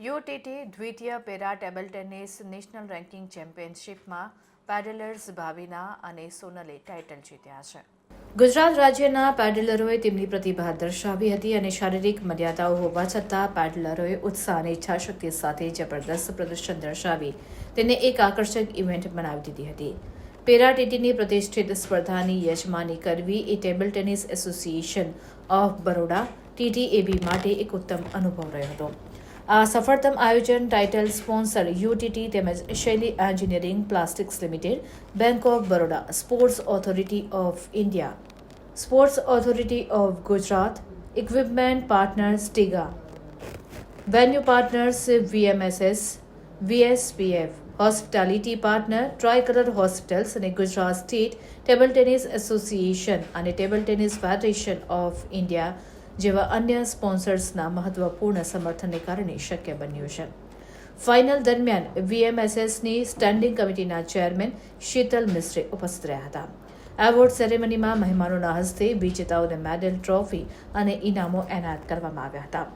UTT દ્વિતીય para table tennis national ranking ચેમ્પિયનશિપમાં paddlers Bhavina અને સોનલે ટાઇટલ જીત્યા છે. ગુજરાત રાજ્યના પેડલરોએ તેમની પ્રતિભા દર્શાવી હતી અને શારીરિક મર્યાદાઓ હોવા છતાં પેડલરોએ ઉત્સાહ અને ઈચ્છાશક્તિ સાથે જબરદસ્ત પ્રદર્શન દર્શાવી તેને એક આકર્ષક ઇવેન્ટ બનાવી દીધી હતી. પેરા ટીટીની પ્રતિષ્ઠિત સ્પર્ધાની યજમાની કરવી એ table tennis association of Baroda TTAB માટે એક ઉત્તમ અનુભવ રહ્યો હતો. આ સફળતમ આયોજન ટાઇટલ સ્પોન્સર યુટીટી તેમજ Shaily engineering plastics limited bank of Baroda sports authority of India sports authority of Gujarat equipment partners ટીગા venue partners VMSS VSPF hospitality partner tricolour hospitals અને Gujarat state table tennis association અને table tennis federation of India જેવા અન્ય સ્પોન્સર્સના મહત્વપૂર્ણ સમર્થનને કારણે શક્ય બન્યું છે. Final દરમિયાન વીએમએસએસની સ્ટેન્ડિંગ કમિટીના ચેરમેન શીતલ મિશ્રે ઉપસ્થિત રહ્યા હતા. એવોર્ડ સેરેમનીમાં મહેમાનોના હસ્તે વિજેતાઓને મેડલ, ટ્રોફી અને ઇનામો એનાયત કરવામાં આવ્યા હતા.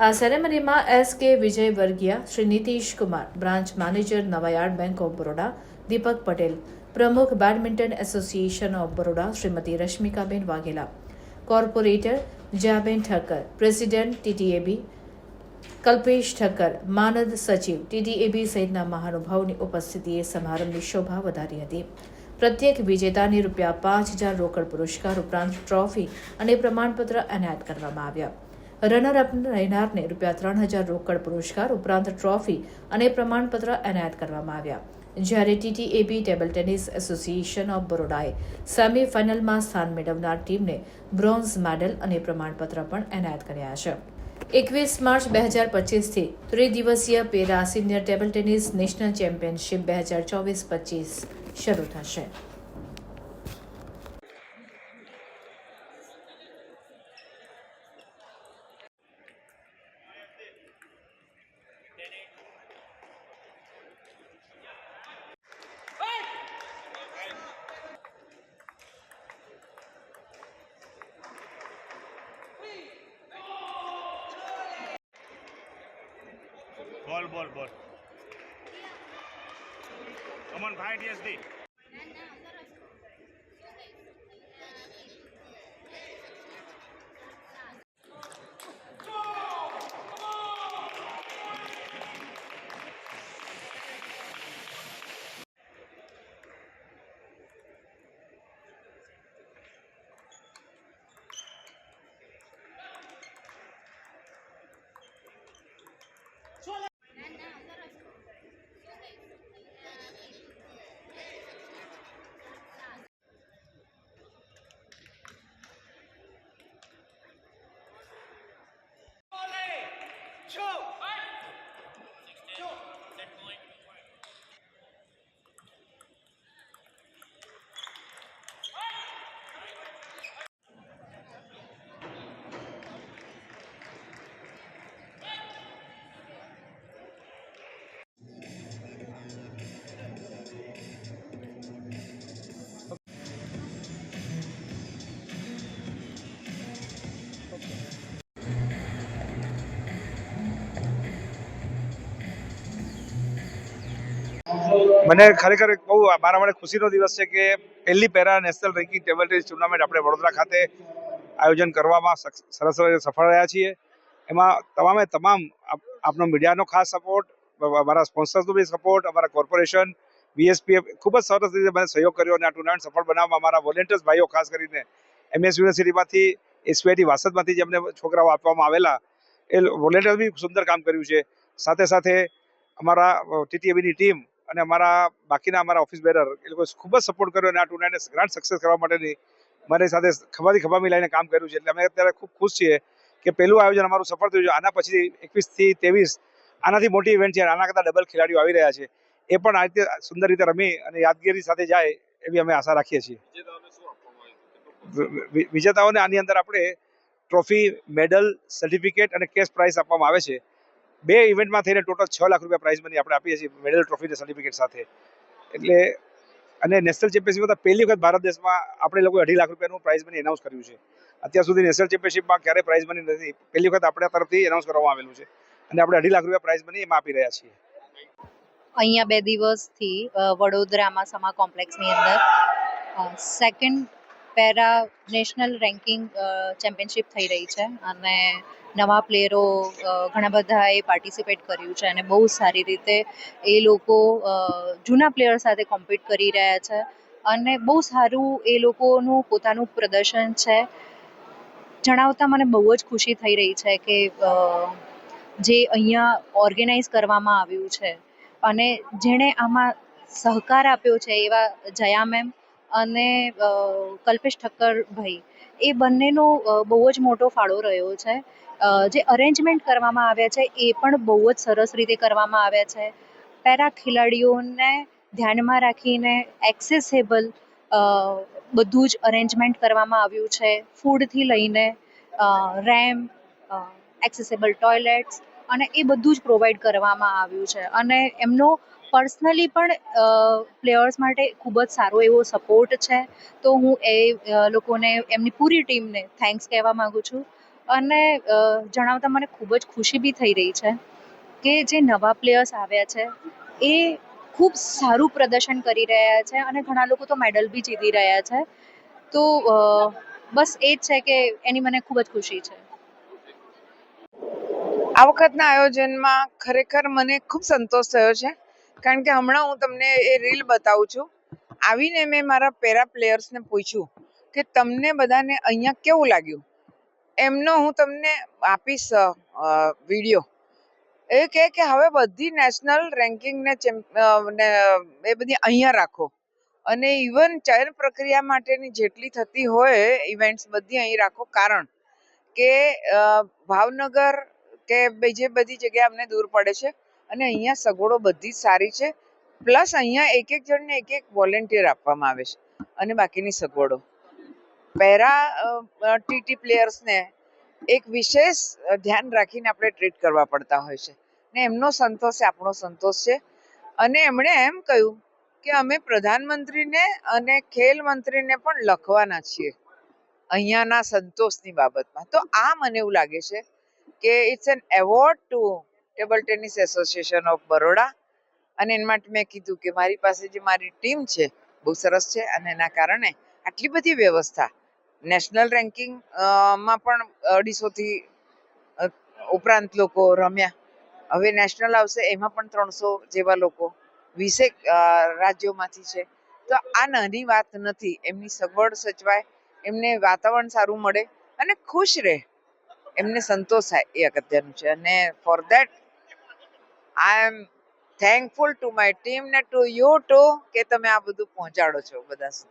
આ સેરેમનીમાં S K Vijay Vargiya Shri Nitish Kumar, branch manager Navayard bank of Baroda, Deepak Patel, પ્રમુખ badminton association of Baroda Shrimati Rashmikaben Vaghela, corporator Jayaben Thakkar, president TTAB, Kalpesh Thakkar, માનદ સચિવ TTAB સહિતના મહાનુભાવોની ઉપસ્થિતિએ સમારંભની શોભા વધારી હતી. પ્રત્યેક વિજેતાને રૂપિયા પાંચ હજાર રોકડ પુરસ્કાર ઉપરાંત ટ્રોફી અને પ્રમાણપત્ર એનાયત કરવામાં આવ્યા. રનર અપ રહેનારને રૂપિયા ત્રણ હજાર રોકડ પુરસ્કાર ઉપરાંત ટ્રોફી અને પ્રમાણપત્ર એનાયત કરવામાં આવ્યા. જ્યારે TTAB table tennis association of બરોડાએ semi ફાઇનલમાં સ્થાન મેળવનાર ટીમને બ્રોન્ઝ મેડલ અને પ્રમાણપત્ર પણ એનાયત કર્યા છે. એકવીસ માર્ચ બે હજાર પચીસથી ત્રિદિવસીય para senior table tennis national championship બે હજાર ચોવીસ પચીસ શરૂ થશે. Ball. Come on, fight, SD. મને ખરેખર બહુ મારા માટે ખુશીનો દિવસ છે કે પહેલી para national ranking table tennis tournament આપણે વડોદરા ખાતે આયોજન કરવામાં સરસ રીતે સફળ રહ્યા છીએ. એમાં તમામે તમામ આપ- આપનો મીડિયાનો ખાસ સપોર્ટ અમારા સ્પોન્સર્સનો બી સપોર્ટ અમારા કોર્પોરેશન બીએસપીએફ ખૂબ જ સરસ રીતે મને સહયોગ કર્યો અને આ ટુર્નામેન્ટ સફળ બનાવવામાં અમારા વોલેન્ટિયર્સ ભાઈઓ ખાસ કરીને એમએસ યુનિવર્સિટીમાંથી એસપીઆઈટી વાસદમાંથી જેમને છોકરાઓ આપવામાં આવેલા, એ વોલેન્ટિયર્સ બી સુંદર કામ કર્યું છે. સાથે સાથે અમારા ટીટીએબીની ટીમ અને અમારા બાકીના અમારા ઓફિસ બેરર એ લોકોએ ખૂબ જ સપોર્ટ કર્યો અને આ ટુર્નામેન્ટ ગ્રાન્ડ સક્સેસ કરવા માટેની મારી સાથે ખભાથી ખભા મિલાઈને કામ કર્યું છે. એટલે અમે અત્યારે ખૂબ ખુશ છીએ કે પહેલું આયોજન અમારું સફળ થયું છે. આના પછી એકવીસથી ત્રેવીસ આનાથી મોટી ઇવેન્ટ છે આના કરતાં ડબલ ખેલાડીઓ આવી રહ્યા છે. એ પણ આ રીતે સુંદર રીતે રમી અને યાદગીરી સાથે જાય એવી અમે આશા રાખીએ છીએ. વિજેતાઓને આની અંદર આપણે ટ્રોફી મેડલ સર્ટિફિકેટ અને કેશ પ્રાઇઝ આપવામાં આવે છે. બે ઇવેન્ટમાં થઈને ટોટલ છ લાખ રૂપિયા પ્રાઇઝ મની આપણે આપીએ છીએ મેડલ ટ્રોફી સર્ટિફિકેટ સાથે. એટલે, અને નેશનલ ચેમ્પિયનશીપમાં પહેલી વખત ભારત દેશમાં આપણે લોકોએ અઢી લાખ રૂપિયાનું પ્રાઇઝ મની એનાઉન્સ કર્યું છે. અત્યાર સુધી નેશનલ ચેમ્પિયનશીપમાં ક્યારેય પ્રાઇઝ મની નથી, પહેલી વખત આપણા તરફથી એનાઉન્સ કરવામાં આવેલું છે. અને આપણે અઢી લાખ રૂપિયા પ્રાઇઝ મની એમાં આપી રહ્યા છીએ. અહીંયા બે દિવસથી વડોદરામાં સમા કોમ્પ્લેક્સની અંદર second para national ranking championship થઈ રહી છે. અને નવા પ્લેયરો ઘણા બધાએ પાર્ટિસિપેટ કર્યું છે અને બહુ સારી રીતે એ લોકો જૂના પ્લેયર સાથે કોમ્પિટ કરી રહ્યા છે અને બહુ સારું એ લોકોનું પોતાનું પ્રદર્શન છે. જણાવતા મને બહુ જ ખુશી થઈ રહી છે કે જે અહીંયા ઓર્ગેનાઇઝ કરવામાં આવ્યું છે અને જેણે આમાં સહકાર આપ્યો છે એવા જયા મેમ અને કલ્પેશ કલ્પેશ ઠક્કરભાઈ એ બંનેનો બહુ જ મોટો ફાળો રહ્યો છે જે અરેન્જમેન્ટ કરવામાં આવ્યા છે, એ પણ બહુ જ સરસ રીતે કરવામાં આવ્યા છે. પેરા ખેલાડીઓને ધ્યાનમાં રાખીને એક્સેસેબલ બધું જ અરેન્જમેન્ટ કરવામાં આવ્યું છે. ફૂડથી લઈને રેમ્પ એક્સેસેબલ ટોયલેટ્સ અને એ બધું જ પ્રોવાઈડ કરવામાં આવ્યું છે. અને એમનો પર્સનલી પણ પ્લેયર્સ માટે ખૂબ જ સારો એવો સપોર્ટ છે. તો હું એ લોકોને, એમની પૂરી ટીમને થેન્ક્સ કહેવા માગું છું. અને જણાવતા મને ખૂબ જ ખુશી બી થઈ રહી છે કે જે નવા પ્લેયર્સ આવ્યા છે, એ ખૂબ સારું પ્રદર્શન કરી રહ્યા છે અને ઘણા લોકો તો મેડલ બી જીતી રહ્યા છે. તો બસ એ જ છે કે એની મને ખૂબ જ ખુશી છે. આ વખતના આયોજનમાં ખરેખર મને ખૂબ સંતોષ થયો છે, કારણ કે હમણાં હું તમને એ રીલ બતાવું છું. આવીને મેં મારા પેરા પ્લેયર્સને પૂછ્યું કે તમને બધાને અહીંયા કેવું લાગ્યું? એમનો હું તમને આપીશ વીડિયો. એ કહે કે હવે બધી નેશનલ રેન્કિંગને એ બધી અહીંયા રાખો. અને ઇવન ચયન પ્રક્રિયા માટેની જેટલી થતી હોય ઇવેન્ટ્સ બધી અહીં રાખો. કારણ કે ભાવનગર કે બીજે બધી જગ્યાએ અમને દૂર પડે છે, અને અહીંયા સગવડો બધી જ સારી છે. પ્લસ અહીંયા એક એક જણને એક એક વોલેન્ટિયર આપવામાં આવે છે, અને બાકીની સગવડો. પેરા ટીટી પ્લેયર્સને એક વિશેષ ધ્યાન રાખીને આપણે ટ્રીટ કરવા પડતા હોય છે. ને એમનો સંતોષ છે, આપણો સંતોષ છે. અને એમણે એમ કહ્યું કે અમે પ્રધાનમંત્રીને અને ખેલ મંત્રીને પણ લખવાના છીએ અહીંયાના સંતોષની બાબતમાં. તો આ મને એવું લાગે છે કે it's an award to table tennis association of Baroda અને એના માટે મેં કીધું કે મારી પાસે જે મારી ટીમ છે, બહુ સરસ છે અને એના કારણે આટલી બધી વ્યવસ્થા. નેશનલ રેન્કિંગમાં પણ અઢીસોથી ઉપરાંત લોકો રમ્યા. હવે નેશનલ આવશે, એમાં પણ ત્રણસો જેવા લોકો. વીસેક રાજ્યોમાંથી છે. તો આ નાની વાત નથી. એમની સગવડ સચવાય, એમને વાતાવરણ સારું મળે અને ખુશ રહે. એમને સંતોષ થાય એ અગત્યનું છે. અને for that I am thankful to my team ને ટુ યુ ટુ કે તમે આ બધું પહોંચાડો છો બધા સુધી.